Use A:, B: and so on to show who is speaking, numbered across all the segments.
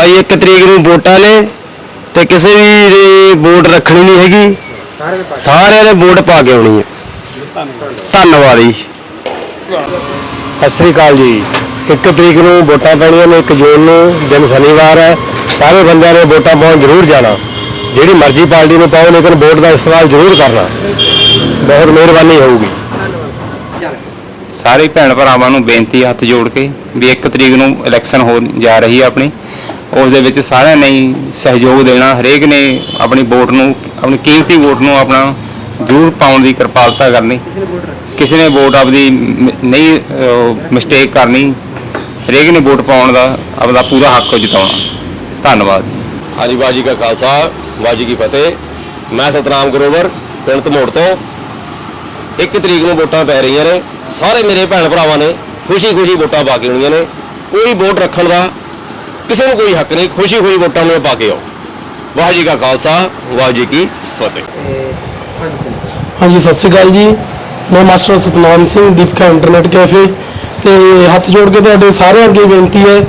A: ਭਾਈ ਇੱਕ ਤਰੀਕ ਨੂੰ ਵੋਟਾਂ ਨੇ ਤੇ ਕਿਸੇ ਵੀ ਨੇ ਵੋਟ ਰੱਖਣੀ ਨਹੀਂ ਹੈਗੀ। ਸਾਰਿਆਂ ਨੇ ਵੋਟ ਪਾ ਕੇ ਆਉਣੀ ਹੈ। ਧੰਨਵਾਦ ਜੀ। ਸਤਿ ਸ੍ਰੀ ਅਕਾਲ ਜੀ। ਇੱਕ ਤਰੀਕ ਨੂੰ ਵੋਟਾਂ ਪੈਣੀਆਂ ਨੇ 1 ਜੂਨ ਨੂੰ ਦਿਨ ਸ਼ਨੀਵਾਰ ਹੈ। ਸਾਰੇ ਬੰਦਿਆਂ ਨੇ ਵੋਟਾਂ ਪਾਉਣ ਜ਼ਰੂਰ ਜਾਣਾ। ਜਿਹੜੀ ਮਰਜ਼ੀ ਪਾਰਟੀ ਨੂੰ ਪਾਓ ਲੇਕਿਨ ਵੋਟ ਦਾ ਇਸਤੇਮਾਲ ਜ਼ਰੂਰ ਕਰਨਾ। ਬਹੁਤ ਮਿਹਰਬਾਨੀ ਹੋਊਗੀ।
B: ਸਾਰੇ ਭੈਣ ਭਰਾਵਾਂ ਨੂੰ ਬੇਨਤੀ ਹੱਥ ਜੋੜ ਕੇ ਵੀ 1 ਤਰੀਕ ਨੂੰ ਇਲੈਕਸ਼ਨ ਹੋ ਜਾ ਰਹੀ ਹੈ ਆਪਣੀ। ਉਸ ਦੇ ਵਿੱਚ ਸਾਰਿਆਂ ਨੇ ਹੀ ਸਹਿਯੋਗ ਦੇਣਾ, ਹਰੇਕ ਨੇ ਆਪਣੀ ਵੋਟ ਨੂੰ, ਆਪਣੀ ਕੀਮਤੀ ਵੋਟ ਨੂੰ ਆਪਣਾ ਜ਼ਰੂਰ ਪਾਉਣ ਦੀ ਕਿਰਪਾਲਤਾ ਕਰਨੀ। ਕਿਸੇ ਨੇ ਵੋਟ ਆਪਦੀ ਨਹੀਂ ਮਿਸਟੇਕ ਕਰਨੀ, ਹਰੇਕ ਨੇ ਵੋਟ ਪਾਉਣ ਦਾ ਆਪਦਾ ਪੂਰਾ ਹੱਕ ਜਿਤਾਉਣਾ। ਧੰਨਵਾਦ।
A: ਹਾਂਜੀ ਬਾਜੀ ਕਾ ਖਾਲਸਾ ਬਾਜੀ ਕੀ ਫਤਿਹ। ਮੈਂ ਸਤਨਾਮ ਗਰੋਵਰ, ਪਿੰਡ ਧਮੋੜ ਤੋਂ। ਇੱਕ ਤਰੀਕ ਨੂੰ ਵੋਟਾਂ ਪੈ ਰਹੀਆਂ ਨੇ। ਸਾਰੇ ਮੇਰੇ ਭੈਣ ਭਰਾਵਾਂ ਨੇ ਖੁਸ਼ੀ-ਖੁਸ਼ੀ ਵੋਟਾਂ ਪਾ ਕੇ ਹੋਣੀਆਂ ਨੇ। ਕੋਈ ਵੋਟ ਰੱਖਣ ਦਾ ਕਿਸੇ ਨੂੰ ਕੋਈ ਹੱਕ ਨਹੀਂ ਖੁਸ਼ੀ-ਖੁਸ਼ੀ ਵੋਟਾਂ ਨੂੰ ਪਾ ਕੇ ਆਓ। ਵਾਹਿਗੁਰੂ ਜੀ ਕਾ ਖਾਲਸਾ, ਵਾਹਿਗੁਰੂ ਜੀ ਕੀ ਫਤਿਹ।
C: ਹਾਂਜੀ, ਸਤਿ ਸ਼੍ਰੀ ਅਕਾਲ ਜੀ। ਮੈਂ master Satnam Singh, Deepika internet cafe. ਤੇ ਹੱਥ ਜੋੜ ਕੇ ਤੁਹਾਡੇ ਸਾਰਿਆਂ ਅੱਗੇ ਬੇਨਤੀ ਹੈ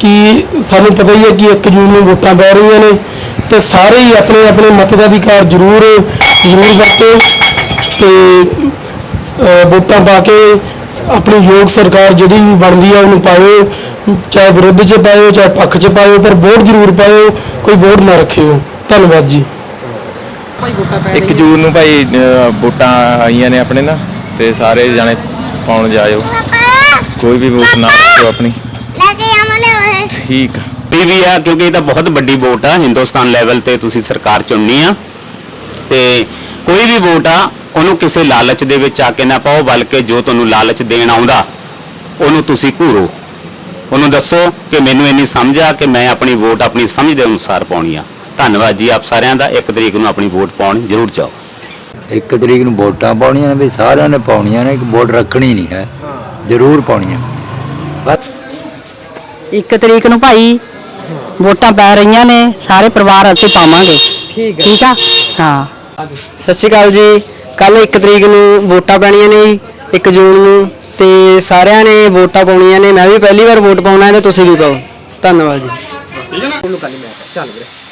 C: ਕਿ ਸਾਨੂੰ ਪਤਾ ਹੀ ਹੈ ਕਿ 1 ਜੂਨ ਨੂੰ ਵੋਟਾਂ ਪੈ ਰਹੀਆਂ ਨੇ। ਤੇ ਸਾਰੇ ਹੀ ਆਪਣੇ ਆਪਣੇ ਮਤ ਦਾ ਅਧਿਕਾਰ ਜ਼ਰੂਰ ਜ਼ਰੂਰ ਵਰਤੋ ਤੇ ਵੋਟਾਂ ਪਾ ਕੇ ਆਪਣੀ ਯੋਗ ਸਰਕਾਰ ਜਿਹੜੀ ਵੀ ਬਣਦੀ ਹੈ ਉਹਨੂੰ ਪਾਇਓ। ਚਾਹੇ ਵਿਰੋਧ 'ਚ ਪਾਇਓ ਚਾਹੇ ਪੱਖ 'ਚ ਪਾਇਓ ਪਰ ਵੋਟ ਜ਼ਰੂਰ ਪਾਇਓ ਕੋਈ ਵੋਟ ਨਾ ਰੱਖਿਓ। ਧੰਨਵਾਦ ਜੀ।
D: ਇੱਕ ਜੂਨ ਨੂੰ ਭਾਈ ਅਹ, ਵੋਟਾਂ ਆਈਆਂ ਨੇ ਆਪਣੇ ਨਾ ਤੇ ਸਾਰੇ ਜਾਣੇ ਪਾਉਣ ਜਾਇਓ। ਕੋਈ ਵੀ ਵੋਟ ਨਾ ਰੱਖਿਓ ਆਪਣੀ। ਠੀਕ। ਆ।
E: ਇਹ ਵੀ ਆ ਕਿਉਂਕਿ ਇਹ ਤਾਂ ਬਹੁਤ ਵੱਡੀ ਵੋਟ ਆ ਹਿੰਦੁਸਤਾਨ ਲੈਵਲ ਤੇ ਤੁਸੀਂ ਸਰਕਾਰ ਚੁਣਨੀ ਆ। ਤੇ ਕੋਈ ਵੀ ਵੋਟ ਆ ਉਹਨੂੰ ਕਿਸੇ ਲਾਲਚ ਦੇ ਵਿੱਚ ਆ ਕੇ ਨਾ ਪਾਓ ਬਲਕਿ ਜੋ ਤੁਹਾਨੂੰ ਲਾਲਚ ਦੇਣ ਆਉਂਦਾ ਉਹਨੂੰ ਤੁਸੀਂ ਘੂਰੋ। ਉਹਨੂੰ ਦੱਸੋ ਕਿ ਮੈਨੂੰ ਇੰਨੀ ਸਮਝ ਆ ਕਿ ਮੈਂ ਆਪਣੀ ਵੋਟ ਆਪਣੀ ਸਮਝ ਦੇ ਅਨੁਸਾਰ ਪਾਉਣੀ ਆ। ਧੰਨਵਾਦ ਜੀ ਆਪ ਸਾਰਿਆਂ ਦਾ। ਇੱਕ ਤਰੀਕ ਨੂੰ ਆਪਣੀ ਵੋਟ ਪਾਉਣ ਜ਼ਰੂਰ ਚਾਓ
F: ਇੱਕ ਤਰੀਕ ਨੂੰ ਵੋਟਾਂ ਪਾਉਣੀਆਂ ਨੇ ਵੀ ਸਾਰਿਆਂ ਨੇ ਪਾਉਣੀਆਂ ਨੇ ਇੱਕ ਵੋਟ ਰੱਖਣੀ ਨਹੀਂ ਹੈ। ਜ਼ਰੂਰ ਪਾਉਣੀਆਂ ਬਸ।
G: ਇੱਕ ਤਰੀਕ ਨੂੰ ਭਾਈ ਵੋਟਾਂ ਪੈ ਰਹੀਆਂ ਨੇ ਸਾਰੇ ਪਰਿਵਾਰ ਅਸੀਂ ਪਾਵਾਂਗੇ। ਠੀਕ ਹੈ। ਠੀਕ ਆ? ਹਾਂ।
H: ਸਤਿ ਸ਼੍ਰੀ ਅਕਾਲ ਜੀ। ਕੱਲ 1 ਤਰੀਕ ਨੂੰ ਵੋਟਾਂ ਪੈਣੀਆਂ ਨੇ ਜੀ 1 ਜੂਨ ਨੂੰ। ਤੇ ਸਾਰਿਆਂ ਨੇ ਵੋਟਾਂ ਪਾਉਣੀਆਂ ਨੇ। ਮੈਂ ਵੀ ਪਹਿਲੀ ਵਾਰ ਵੋਟ ਪਾਉਣਾ ਹੈ ਤੇ ਤੁਸੀਂ ਵੀ ਪਾਓ। ਧੰਨਵਾਦ ਜੀ।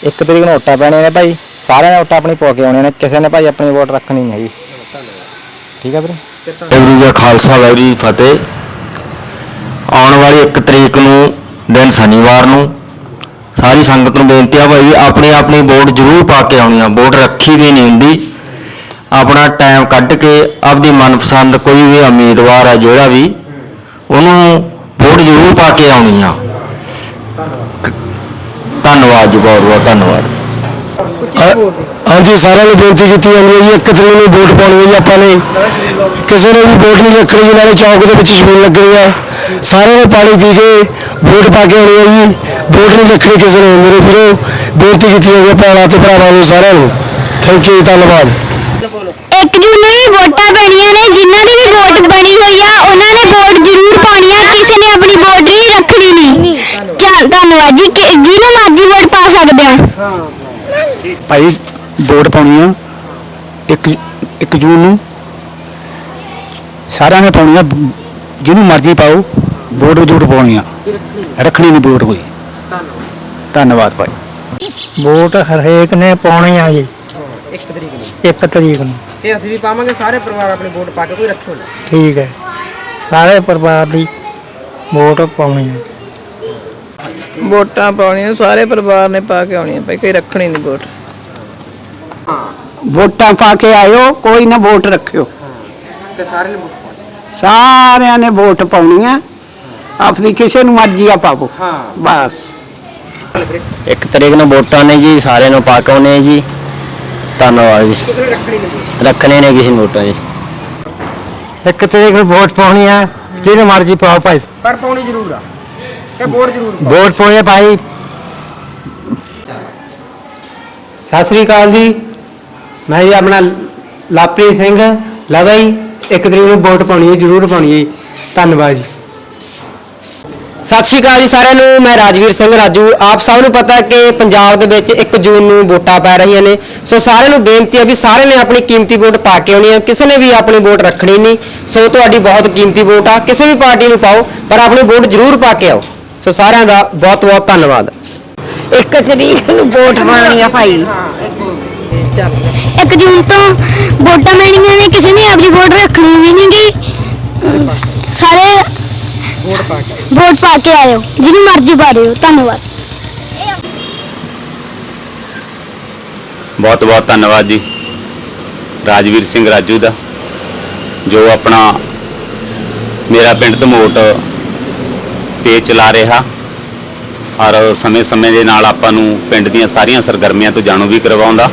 D: ਇੱਕ ਤਰੀਕ ਨੂੰ ਵੋਟਾਂ ਪੈਣੀਆਂ ਨੇ ਭਾਈ। ਸਾਰਿਆਂ ਨੇ ਵੋਟਾਂ ਆਪਣੀ ਪਾ ਕੇ ਆਉਣੀਆਂ ਨੇ। ਕਿਸੇ ਨੇ ਭਾਈ ਆਪਣੀ ਵੋਟ ਰੱਖਣੀ ਨਹੀਂ ਹੈਗੀ। ਠੀਕ ਆ ਵੀਰੇ?
A: ਵਾਹਿਗੁਰੂ ਜੀ ਕਾ ਖਾਲਸਾ ਵਾਹਿਗੁਰੂ ਜੀ ਕੀ ਫਤਿਹ। ਆਉਣ ਵਾਲੀ 1 ਤਰੀਕ ਨੂੰ ਦਿਨ ਸ਼ਨੀਵਾਰ ਨੂੰ ਸਾਰੀ ਸੰਗਤ ਨੂੰ ਬੇਨਤੀ ਆ ਭਾਈ ਆਪਣੀ ਆਪਣੀ ਵੋਟ ਜ਼ਰੂਰ ਪਾ ਕੇ ਆਉਣੀ ਆ। ਵੋਟ ਰੱਖੀ ਦੀ ਨਹੀਂ ਹੁੰਦੀ। ਆਪਣਾ ਟਾਈਮ ਕੱਢ ਕੇ ਆਪਦੀ ਮਨਪਸੰਦ ਕੋਈ ਵੀ ਉਮੀਦਵਾਰ ਹੈ ਜਿਹੜਾ ਵੀ ਉਹਨੂੰ ਵੋਟ ਜ਼ਰੂਰ ਪਾ ਕੇ ਆਉਣੀ ਆ। ਧੰਨਵਾਦ ਜੀ ਬਹੁਤ ਬਹੁਤ ਧੰਨਵਾਦ। ਹਾਂਜੀ ਸਾਰਿਆਂ ਨੂੰ ਬੇਨਤੀ ਕੀਤੀ ਜਾਂਦੀ ਹੈ ਜੀ ਇੱਕ ਤਰੀਕ ਨੂੰ ਵੋਟ ਪਾਉਣੀ ਹੈ ਜੀ ਆਪਾਂ ਨੇ। ਕਿਸੇ ਨੇ ਵੀ ਵੋਟ ਨਹੀਂ ਰੱਖਣੀ ਜੀ ਨਾਲੇ ਚੌਕ ਦੇ ਵਿੱਚ ਛਬੀਲ ਲੱਗਣੀ ਹੈ ਸਾਰਿਆਂ ਨੇ ਪਾਣੀ ਪੀ ਕੇ ਵੋਟ ਪਾ ਕੇ ਆਉਣੀ ਹੈ ਜੀ। ਵੋਟ ਨਹੀਂ ਰੱਖਣੀ ਕਿਸੇ ਨੇ ਮੇਰੇ ਵੀਰੋ ਬੇਨਤੀ ਕੀਤੀ ਜਾਂਦੀ ਹੈ ਭੈਣਾਂ ਤੇ ਭਰਾਵਾਂ ਨੂੰ ਸਾਰਿਆਂ ਨੂੰ। ਥੈਂਕ ਯੂ ਧੰਨਵਾਦ।
I: ਇੱਕ ਜੂਨ ਨੂੰ ਵੀ ਵੋਟਾਂ ਪੈਣੀਆਂ ਨੇ। ਜਿਨ੍ਹਾਂ ਦੀ ਵੀ ਵੋਟ ਬਣੀ ਹੋਈ ਆ ਉਹਨਾਂ ਨੇ ਵੋਟ ਜ਼ਰੂਰ ਪਾਉਣੀ ਆ। ਕਿਸੇ ਨੇ ਆਪਣੀ ਵੋਟ ਨਹੀਂ ਰੱਖਣੀ ਨਹੀਂ ਚੱਲ ਧੰਨਵਾਦ ਜੀ। ਕਿ- ਜਿਹਨੂੰ ਮਰਜ਼ੀ ਵੋਟ ਪਾ ਸਕਦੇ ਆ
C: ਭਾਈ ਵੋਟ ਪਾਉਣੀ ਆ। ਇੱਕ ਇੱਕ ਜੂਨ ਨੂੰ। ਸਾਰਿਆਂ ਨੇ ਪਾਉਣੀ ਆ। ਜਿਹਨੂੰ ਮਰਜ਼ੀ ਪਾਓ ਵੋਟ ਜ਼ਰੂਰ ਪਾਉਣੀ ਆ। ਰੱਖਣੀ ਨਹੀਂ ਵੋਟ ਕੋਈ। ਧੰਨਵਾਦ। ਭਾਈ।
H: ਵੋਟ ਹਰੇਕ ਨੇ ਪਾਉਣੀ ਆ ਜੀ।
J: 1 ਤਰੀਕ
H: 1 ਤਰੀਕ ਨੂੰ।
J: ਤੇ ਅਸੀਂ ਵੀ ਪਾਵਾਂਗੇ ਸਾਰੇ ਪਰਿਵਾਰ ਆਪਣੀ ਵੋਟ ਪਾ ਕੇ ਕੋਈ ਰੱਖਿਓ ਨਾ।
H: ਠੀਕ ਹੈ। ਸਾਰੇ ਪਰਿਵਾਰ ਦੀ ਵੋਟ ਪਾਉਣੀ ਹੈ।
K: ਵੋਟਾਂ ਪਾਉਣੀਆਂ ਸਾਰੇ ਪਰਿਵਾਰ ਨੇ ਪਾ ਕੇ ਆਉਣੀਆਂ ਭਾਈ ਕੋਈ ਰੱਖਣੀ ਨਹੀਂ ਵੋਟ।
G: ਵੋਟਾਂ ਪਾ ਕੇ ਆਇਓ ਕੋਈ ਨਾ ਵੋਟ ਰੱਖਿਓ।
J: ਤੇ ਸਾਰੇ ਨੇ ਵੋਟ ਪਾਉਣੀ।
G: ਸਾਰਿਆਂ ਨੇ ਵੋਟ ਪਾਉਣੀ ਆ ਆਪਣੀ ਕਿਸੇ ਨੂੰ ਮਰਜ਼ੀ ਆ ਪਾਵੋ।
J: ਹਾਂ।
G: ਬਸ।
A: ਇੱਕ ਤਰੀਕ ਨੂੰ ਵੋਟਾਂ ਨੇ ਜੀ ਸਾਰਿਆਂ ਨੂੰ ਪਾ ਕੇ ਆਉਣੇ ਜੀ। ਧੰਨਵਾਦ ਜੀ
J: ਰੱਖਣੀ
A: ਨੇ ਕਿਸੇ ਨੂੰ ਵੋਟਾਂ ਜੀ
H: ਇੱਕ ਤਰੀਕ ਨੂੰ ਵੋਟ ਪਾਉਣੀ ਆ ਜਿਹਨੂੰ ਮਰਜ਼ੀ ਪਾਓ ਭਾਈ।
J: ਪਰ ਪਾਉਣੀ ਜ਼ਰੂਰ ਆ। ਤੇ ਵੋਟ ਜ਼ਰੂਰ ਪਾਓ।
H: ਵੋਟ ਪਾਉਣੀ ਭਾਈ।
C: ਸਤਿ ਸ੍ਰੀ ਅਕਾਲ ਜੀ। ਮੈਂ ਜੀ ਆਪਣਾ ਲਾਪਰੀ ਸਿੰਘ ਲਵਾਈ। ਇੱਕ ਤਰੀਕ ਨੂੰ ਵੋਟ ਪਾਉਣੀ ਹੈ ਜ਼ਰੂਰ ਪਾਉਣੀ ਹੈ ਜੀ। ਧੰਨਵਾਦ ਜੀ।
H: ਸਤਿ ਸ਼੍ਰੀ ਅਕਾਲ ਜੀ ਸਾਰਿਆਂ ਨੂੰ, ਮੈਂ ਰਾਜਵੀਰ ਸਿੰਘ ਰਾਜੂ। ਆਪ ਸਭ ਨੂੰ ਪਤਾ ਕਿ ਪੰਜਾਬ ਦੇ ਵਿੱਚ 1 ਜੂਨ ਨੂੰ ਵੋਟਾਂ ਪੈ ਰਹੀਆਂ ਨੇ। ਸੋ ਸਾਰਿਆਂ ਨੂੰ ਬੇਨਤੀ ਹੈ ਵੀ ਸਾਰਿਆਂ ਨੇ ਆਪਣੀ ਕੀਮਤੀ ਵੋਟ ਪਾ ਕੇ ਆਉਣੀ ਹੈ। ਕਿਸੇ ਨੇ ਵੀ ਆਪਣੀ ਵੋਟ ਰੱਖਣੀ ਨਹੀਂ। ਸੋ ਤੁਹਾਡੀ ਬਹੁਤ ਕੀਮਤੀ ਵੋਟ ਆ। ਕਿਸੇ ਵੀ ਪਾਰਟੀ ਨੂੰ ਪਾਓ, ਪਰ ਆਪਣੀ ਵੋਟ ਜ਼ਰੂਰ ਪਾ ਕੇ ਆਓ। ਸੋ ਸਾਰਿਆਂ ਦਾ ਬਹੁਤ ਬਹੁਤ ਧੰਨਵਾਦ।
I: ਇੱਕ ਤਰੀਕ ਨੂੰ ਵੋਟ ਪਾਉਣੀ ਆ ਭਾਈ। ਇੱਕ ਜੂਨ ਤੋਂ ਵੋਟਾਂ ਮਿਲਣੀਆਂ ਨੇ। ਕਿਸੇ ਨੇ ਆਪਣੀ ਵੋਟ ਰੱਖਣੀ ਵੀ ਨਹੀਂ ਗੀ ਸਾਰੇ
J: ਵੋਟ ਪਾ ਕੇ
I: ਵੋਟ ਪਾ ਕੇ ਆਇਓ। ਜਿਹਨੂੰ ਮਰਜ਼ੀ ਪਾ ਦਿਓ। ਧੰਨਵਾਦ।
E: ਬਹੁਤ ਬਹੁਤ ਧੰਨਵਾਦ ਜੀ। ਰਾਜਵੀਰ ਸਿੰਘ ਰਾਜੂ ਦਾ ਜੋ ਆਪਣਾ ਮੇਰਾ ਪਿੰਡ ਧਮੋਟ ਪੇਜ ਚਲਾ ਰਿਹਾ। ਔਰ ਸਮੇਂ-ਸਮੇਂ ਦੇ ਨਾਲ ਆਪਾਂ ਨੂੰ ਪਿੰਡ ਦੀਆਂ ਸਾਰੀਆਂ ਸਰਗਰਮੀਆਂ ਤੋਂ ਜਾਣੂ ਵੀ ਕਰਵਾਉਂਦਾ।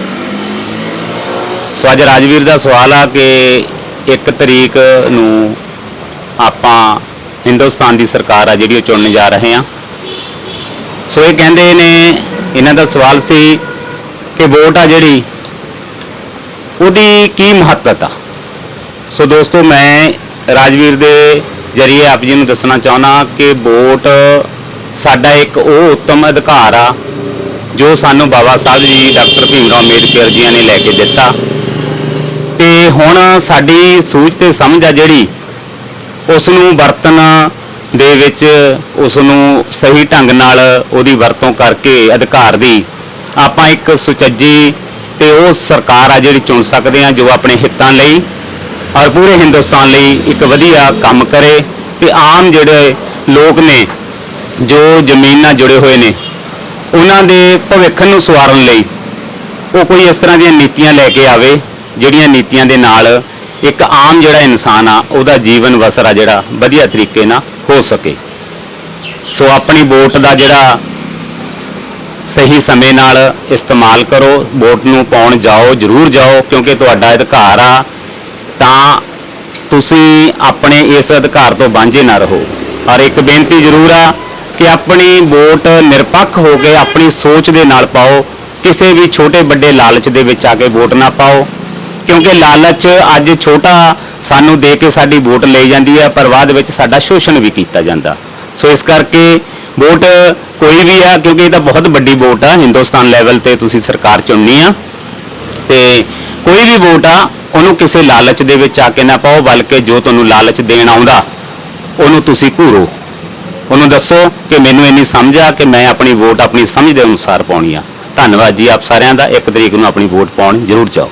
E: ਸੋ ਅੱਜ ਰਾਜਵੀਰ ਦਾ ਸਵਾਲ ਆ ਕਿ 1 ਤਰੀਕ ਨੂੰ ਆਪਾਂ ਹਿੰਦੁਸਤਾਨ ਦੀ ਸਰਕਾਰ ਆ ਜਿਹੜੀ ਉਹ ਚੁਣਨ ਜਾ ਰਹੇ ਆ। ਸੋ ਇਹ ਕਹਿੰਦੇ ਨੇ, ਇਹਨਾਂ ਦਾ ਸਵਾਲ ਸੀ ਕਿ ਵੋਟ ਆ ਜਿਹੜੀ, ਉਹਦੀ ਕੀ ਮਹੱਤਤਾ? ਸੋ ਦੋਸਤੋ, ਮੈਂ ਰਾਜਵੀਰ ਦੇ ਜਰੀਏ ਆਪ ਜੀ ਨੂੰ ਦੱਸਣਾ ਚਾਹੁੰਦਾ ਕਿ ਵੋਟ ਸਾਡਾ ਇੱਕ ਉਹ ਉੱਤਮ ਅਧਿਕਾਰ ਆ, ਜੋ ਸਾਨੂੰ ਬਾਬਾ ਸਾਹਿਬ ਜੀ, ਡਾਕਟਰ ਭੀਮ ਰਾਓ ਅੰਬੇਡਕਰ ਜੀਆਂ ਨੇ ਲੈ ਕੇ ਦਿੱਤਾ। ਤੇ ਹੁਣ ਸਾਡੀ ਸੂਝ ਤੇ ਸਮਝ ਆ ਜਿਹੜੀ ਉਸ ਨੂੰ ਵਰਤਨ ਦੇ ਵਿੱਚ ਉਸ ਨੂੰ ਸਹੀ ਢੰਗ ਨਾਲ ਉਹਦੀ ਵਰਤੋਂ ਕਰਕੇ ਅਧਿਕਾਰ ਦੀ ਆਪਾਂ ਇੱਕ ਸੁਚੱਜੀ ਤੇ ਉਹ ਸਰਕਾਰ ਆ ਜਿਹੜੀ ਚੁਣ ਸਕਦੇ ਆ, ਜੋ ਆਪਣੇ ਹਿੱਤਾਂ ਲਈ ਔਰ ਪੂਰੇ ਹਿੰਦੁਸਤਾਨ ਲਈ ਇੱਕ ਵਧੀਆ ਕੰਮ ਕਰੇ ਤੇ ਆਮ ਜਿਹੜੇ ਲੋਕ ਨੇ, ਜੋ ਜ਼ਮੀਨ ਨਾਲ ਜੁੜੇ ਹੋਏ ਨੇ, ਉਹਨਾਂ ਦੇ ਭਵਿੱਖ ਨੂੰ ਸਵਾਰਨ ਲਈ ਉਹ ਕੋਈ ਇਸ ਤਰ੍ਹਾਂ ਦੀਆਂ ਨੀਤੀਆਂ ਲੈ ਕੇ ਆਵੇ, ਜਿਹੜੀਆਂ ਨੀਤੀਆਂ ਦੇ ਨਾਲ ਇੱਕ ਆਮ ਜਿਹੜਾ ਇਨਸਾਨ ਆ, ਉਹਦਾ ਜੀਵਨ ਵਸਰਾ ਜਿਹੜਾ ਵਧੀਆ ਤਰੀਕੇ ਨਾਲ ਹੋ ਸਕੇ। ਸੋ ਆਪਣੀ ਵੋਟ ਦਾ ਜਿਹੜਾ ਸਹੀ ਸਮੇਂ ਨਾਲ ਇਸਤੇਮਾਲ ਕਰੋ, ਵੋਟ ਨੂੰ ਪਾਉਣ ਜਾਓ, ਜ਼ਰੂਰ ਜਾਓ, ਕਿਉਂਕਿ ਤੁਹਾਡਾ ਅਧਿਕਾਰ ਆ, ਤਾਂ ਤੁਸੀਂ ਆਪਣੇ ਇਸ ਅਧਿਕਾਰ ਤੋਂ ਵਾਂਝੇ ਨਾ ਰਹੋ। ਔਰ ਇੱਕ ਬੇਨਤੀ ਜ਼ਰੂਰ ਆ ਕਿ ਆਪਣੀ ਵੋਟ ਨਿਰਪੱਖ ਹੋ ਕੇ ਆਪਣੀ ਸੋਚ ਦੇ ਨਾਲ ਪਾਓ, ਕਿਸੇ ਵੀ ਛੋਟੇ ਵੱਡੇ ਲਾਲਚ ਦੇ ਵਿੱਚ ਆ ਕੇ ਵੋਟ ਨਾ ਪਾਓ। ਕਿਉਂਕਿ ਲਾਲਚ ਅੱਜ ਛੋਟਾ ਸਾਨੂੰ ਦੇ ਕੇ ਸਾਡੀ ਵੋਟ ਲਈ ਜਾਂਦੀ ਹੈ, ਪਰ ਬਾਅਦ ਵਿੱਚ ਸਾਡਾ ਸ਼ੋਸ਼ਣ ਵੀ ਕੀਤਾ ਜਾਂਦਾ। ਸੋ ਇਸ ਕਰਕੇ ਵੋਟ ਕੋਈ ਵੀ ਆ, ਕਿਉਂਕਿ ਇਹ ਤਾਂ ਬਹੁਤ ਵੱਡੀ ਵੋਟ ਆ, ਹਿੰਦੁਸਤਾਨ ਲੈਵਲ ਤੇ ਤੁਸੀਂ ਸਰਕਾਰ ਚੁਣਨੀ ਆ, ਤੇ ਕੋਈ ਵੀ ਵੋਟ ਆ, ਉਹਨੂੰ ਕਿਸੇ ਲਾਲਚ ਦੇ ਵਿੱਚ ਆ ਕੇ ਨਾ ਪਾਓ, ਬਲਕਿ ਜੋ ਤੁਹਾਨੂੰ ਲਾਲਚ ਦੇਣ ਆਉਂਦਾ, ਉਹਨੂੰ ਤੁਸੀਂ ਘੂਰੋ। ਉਹਨੂੰ ਦੱਸੋ ਕਿ ਮੈਨੂੰ ਇੰਨੀ ਸਮਝ ਆ ਕਿ ਮੈਂ ਆਪਣੀ ਵੋਟ ਆਪਣੀ ਸਮਝ ਦੇ ਅਨੁਸਾਰ ਪਾਉਣੀ ਆ। ਧੰਨਵਾਦ ਜੀ ਆਪ ਸਾਰਿਆਂ ਦਾ, ਇੱਕ ਤਰੀਕ ਨੂੰ ਆਪਣੀ ਵੋਟ ਪਾਉਣ, ਜ਼ਰੂਰ ਜਾਓ।